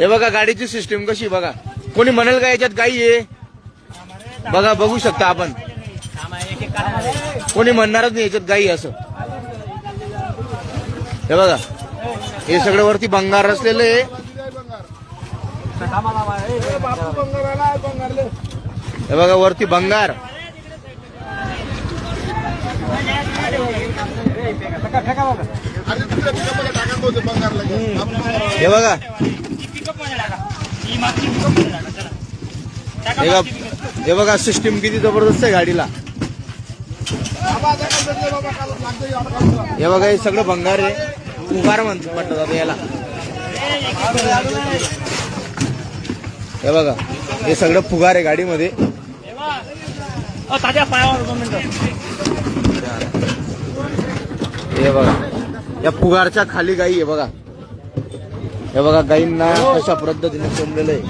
हे बघा गाडीची सिस्टीम कशी आहे बघा. कोणी म्हणेल का याच्यात गाई आहे? बघा बघू शकता आपण. कोणी म्हणणारच नाही याच्यात गाई असं. हे बघा. हे सगळं वरती भंगार असलेलं आहे. हे बघा वरती भंगार हे बघा. हे बघा बघा सिस्टीम किती जबरदस्त आहे गाडीला. हे बघा हे सगळं भंगार आहे. उभार म्हणतो म्हटलं जातं याला. हे बघा हे सगळं फुगार आहे गाडीमध्ये. हे बघा या फुगारच्या खाली गाई आहे बघा. हे बघा गाईंना कशा पद्धतीने कोंबलेलं आहे.